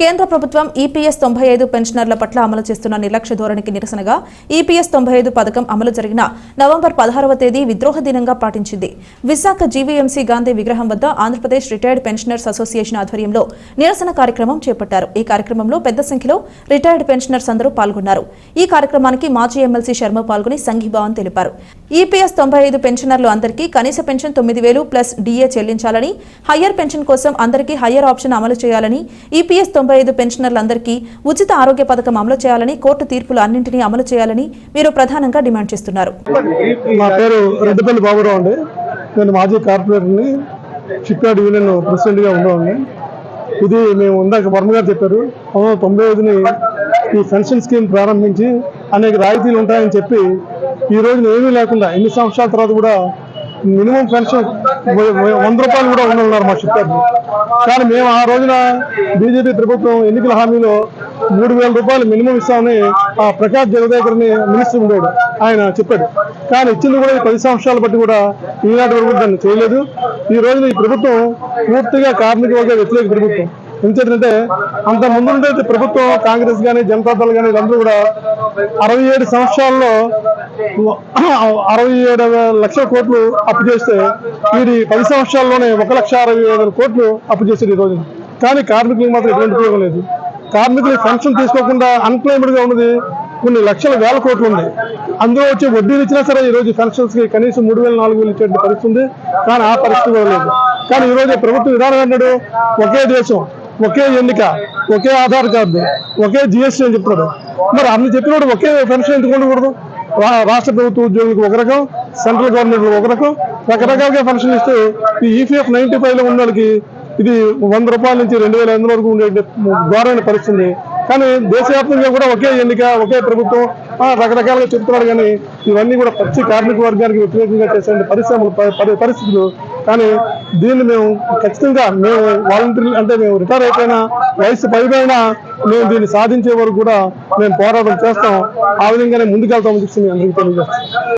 కేంద్ర ప్రభుత్వం ఈపీఎస్ తొంభై ఐదు పెన్షనర్ల పట్ల అమలు చేస్తున్న నిర్లక్ష్య ధోరణికి నిరసనగా ఈపీఎస్ తొంభై ఐదు పథకం అమలు జరిగిన నవంబర్ పదహారవ తేదీ విద్రోహ దినంగా పాటించింది. విశాఖ జీవీఎంసీ గాంధీ విగ్రహం వద్ద ఆంధ్రప్రదేశ్ రిటైర్డ్ పెన్షనర్స్ అసోసియేషన్ ఆధ్వర్యంలో నిరసన కార్యక్రమం చేపట్టారు. ఈ కార్యక్రమంలో పెద్ద సంఖ్యలో రిటైర్డ్ పెన్షనర్స్ అందరూ పాల్గొన్నారు. ఈ కార్యక్రమానికి మాజీ ఎమ్మెల్సీ శర్మ పాల్గొని సంఘీభావం తెలిపారు. ఈపీఎస్ తొంభై ఐదు పెన్షనర్లు అందరికీ కనీస పెన్షన్ తొమ్మిది వేలు ప్లస్ డీఏ చెల్లించాలని హయ్యర్ పెన్షన్ కోసం అందరికీ హయ్యర్ ఆప్షన్ అమలు చేయాలని ఈపీఎస్ తొంభై ఐదు పెన్షనర్లందరికీ ఉచిత ఆరోగ్య పథకం అమలు చేయాలని కోర్టు తీర్పులు అన్నింటినీ అమలు చేయాలని వీరు ప్రధానంగా డిమాండ్ చేస్తున్నారు. నా పేరు రెడ్డిపల్లి బాబురావు అండి. నేను మాజీ కార్పొరేటర్ని షిప్యార్డ్ యూనియన్ ప్రెసిడెంట్గా ఉండేవాడిని. ఇది మేము ఇందాక వర్మ గారు చెప్పారు. తొంభై ఐదుని ఈ పెన్షన్ స్కీమ్ ప్రారంభించి అనేక రాయితీలు ఉంటాయని చెప్పి ఈ రోజున ఏమీ లేకుండా ఎన్ని సంవత్సరాల తర్వాత కూడా మినిమం పెన్షన్ వంద రూపాయలు కూడా ఉన్నారు మా షిప్యార్డ్ కానీ మేము ఆ రోజున బీజేపీ ప్రభుత్వం ఎన్నికల హామీలో మూడు వేల రూపాయలు మినిమం ఇస్తామని ఆ ప్రకాష్ జగదేకర్ని మినిస్టర్ ఉండేవాడు. ఆయన చెప్పాడు. కానీ ఇచ్చింది కూడా ఈ పది సంవత్సరాలు బట్టి కూడా ఈనాటి వరకు దాన్ని చేయలేదు. ఈ రోజున ఈ ప్రభుత్వం పూర్తిగా కార్మిక వర్గ వ్యతిరేక ప్రభుత్వం. ఎందుకంటే అంత ముందుండే ప్రభుత్వం కాంగ్రెస్ కానీ జనతాదళ కానీ వీళ్ళందరూ కూడా అరవై ఏడు సంవత్సరాల్లో అరవై ఏడు లక్షల కోట్లు అప్పు చేస్తే వీడి పది సంవత్సరాల్లోనే ఒక లక్ష అరవై ఏడు వేల కోట్లు అప్పు చేశారు ఈ రోజు. కానీ కార్మికులకు మాత్రం ఎటువంటి ఉపయోగం లేదు. కార్మికులు పెన్షన్ తీసుకోకుండా అన్క్లైమ్డ్ ఉన్నది కొన్ని లక్షల వేల కోట్లు ఉంది. అందులో వచ్చి వడ్డీలు ఇచ్చినా సరే ఈ రోజు కనీసం మూడు వేల నాలుగు వేలు ఇచ్చేటువంటి పరిస్థితి ఉంది. కానీ ఆ పరిస్థితి కూడా లేదు. కానీ ఈరోజు ప్రభుత్వ విధానం అన్నాడు ఒకే దేశం. ఒకే ఎన్నిక ఒకే ఆధార్ కార్డు ఒకే జిఎస్టీ అని చెప్తాడు మరి అన్ని చెప్పినప్పుడు ఒకే పెన్షన్ ఎందుకు ఉండకూడదు? రాష్ట్ర ప్రభుత్వ ఉద్యోగులకు ఒక రకం సెంట్రల్ గవర్నమెంట్ ఒక రకం రకరకాలుగా పెన్షన్ ఇస్తే ఈ ఈపీఎఫ్ నైన్టీ ఫైవ్లో ఉన్న వాళ్ళకి ఇది వంద రూపాయల నుంచి రెండు వేల ఐదు వరకు ఉండే ఘోరమైన పరిస్థితి. కానీ దేశవ్యాప్తంగా కూడా ఒకే ఎన్నిక ఒకే ప్రభుత్వం రకరకాలుగా చెప్తున్నారు కానీ ఇవన్నీ కూడా పచ్చి కార్మిక వర్గానికి వ్యతిరేకంగా చేసే పరిశ్రమలు పరిస్థితులు కానీ దీన్ని మేము ఖచ్చితంగా మేము వాలంటీర్లు అంటే మేము రిటైర్ అయిపోయినా వయసు పైపోయినా మేము దీన్ని సాధించే వరకు కూడా మేము పోరాటం చేస్తాం. ఆ విధంగానే ముందుకెళ్తామని చెప్పి మేము అందరికీ తెలియజేస్తాం